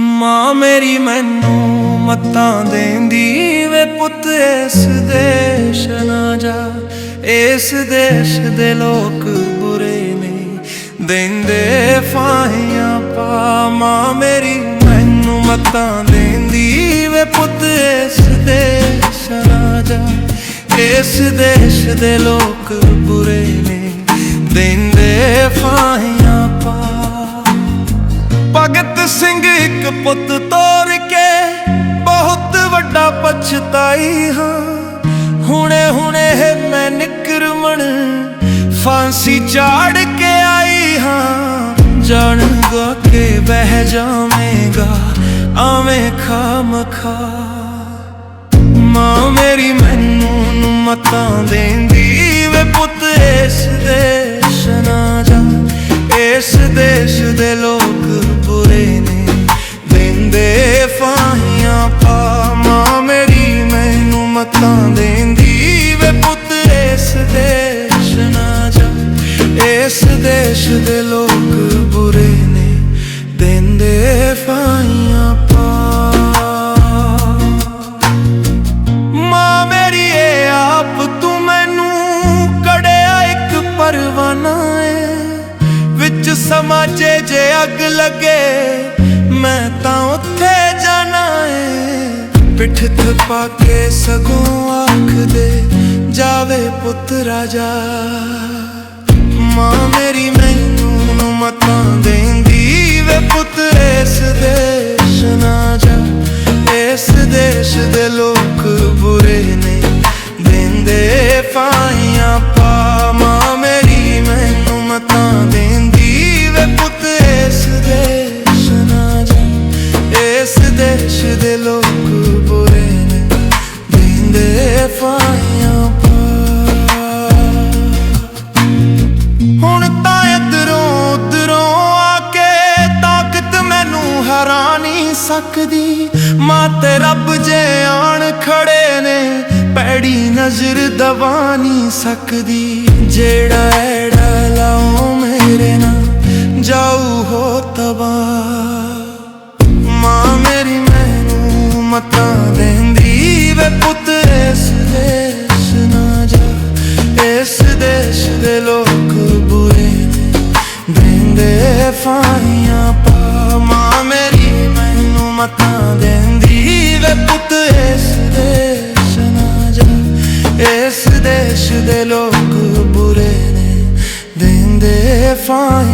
ਮਾਂ ਮੇਰੀ ਮੈਨੂੰ ਮੱਤਾਂ ਦੇਂਦੀ ਵੇ ਪੁੱਤ, ਇਸ ਦੇਸ਼ ਨਾ ਜਾ। ਇਸ ਦੇਸ਼ ਦੇ ਲੋਕ ਬੁਰੇ ਨੇ ਦਿੰਦੇ ਫਾਹੀਆਂ ਪਾ। ਮਾਂ ਮੇਰੀ ਮੈਨੂੰ ਮੱਤਾਂ ਦੇਂਦੀ ਵੇ ਪੁੱਤ, ਇਸ ਦੇਸ਼ ਨਾ ਜਾ। ਇਸ ਦੇਸ਼ ਦੇ ਲੋਕ ਬੁਰੇ ਨੇ ਦਿੰਦੇ ਫਾਹੀਆਂ ਭਗਤ ਸਿੰਘ ਇੱਕ ਪੁੱਤ ਤੋਰ ਕੇ ਬਹੁਤ ਵੱਡਾ ਪਛਤਾਈ ਹਾਂ। ਹੁਣੇ ਹੁਣੇ ਮੈਂ ਨਿਕਰਮਣ ਫਾਂਸੀ ਚਾੜ ਕੇ ਆਈ ਹਾਂ। ਜਾਣ ਜਾਣਗਾ ਕੇ ਬਹਿ ਜਾਵੇਂਗਾ, ਆਵੇਂ ਖਾਮਖਾ ਮਾਂ ਮੇਰੀ ਮੈਨੂੰ ਨੂੰ ਮਤਾਂ ਦੇ ਦੇਸ਼ ਦੇ ਲੋਕ ਬੁਰੇ ਨੇ। ਦਿੰਦੇ ਫਾਹੀਆਂ ਪਾ ਮਾਂ ਮੇਰੀ, ਮੈਨੂੰ ਮਤਾਂ ਦੇਂਦੀ ਵੇ ਪੁੱਤ, ਇਸ ਦੇਸ਼ ਨਾ ਜਾ। ਇਸ ਦੇਸ਼ ਦੇ ਲੋਕ ਬੁਰੇ ਨੇ। ਦਿੰਦੇ ਫਾਹੀਆਂ ਪਾ ਮਾਂ ਮੇਰੀ ਏ ਆਪ ਤੂੰ ਮੈਨੂੰ ਕੜਿਆ ਇੱਕ ਪਰਵਾਨਾ ਸਮਾਜੇ ਜੇ ਅੱਗ ਲੱਗੇ, ਮੈਂ ਤਾਂ ਉੱਥੇ ਜਾਣਾ ਏ। ਪਿੱਠ ਥਪਾ ਕੇ ਸਗੋਂ ਆਖ ਦੇ ਜਾਵੇ ਪੁੱਤ ਰਾਜਾ। ਮਾਂ ਮੇਰੀ ਮੈਨੂੰ ਨੂੰ ਮਤਾਂ ਦੇਂਦੀ ਵੇ ਪੁੱਤ, ਇਸ ਦੇਸ਼ ਨਾ ਜਾ। ਇਸ ਦੇਸ਼ ਦੇ ਲੋਕ ਬੁਰੇ ਨੇ, ਦਿੰਦੇ ਫਾਈਆਂ ਸਕਦੀ ਮਾਂ ਤੇ ਰੱਬ ਜੇ ਆਣ ਖੜੇ ਨੇ, ਪੈੜੀ ਨਜ਼ਰ ਦਵਾ ਨਹੀਂ ਸਕਦੀ। ਜਿਹੜਾ ਐੜਾ ਲਾਉ ਮੇਰੇ ਨਾਲ ਜਾਉ ਹੋ ਤਬਾ ਮਾਂ ਮੇਰੀ ਮੈਨੂੰ ਮਤਾਂ ਦੇਂਦੀ ਵੇ ਪੁੱਤ ਦੇਸ਼ ਦੇ ਲੋਕ ਬੁਰੇ ਬਿੰਦੇ ਫਾਈਆਂ ਪਾ ਮਾਂ ਮੇਰੀ ਮੈਨੂੰ ਮਤਾਂ ਦੇਂਦੀ ਵੇ ਪੁੱਤ, ਇਸ ਦੇਸ਼ ਨਾ ਜਾ। ਇਸ ਦੇਸ਼ ਦੇ ਲੋਕ ਬੁਰੇ ਨੇ ਦਿੰਦੇ ਫਾਈਆਂ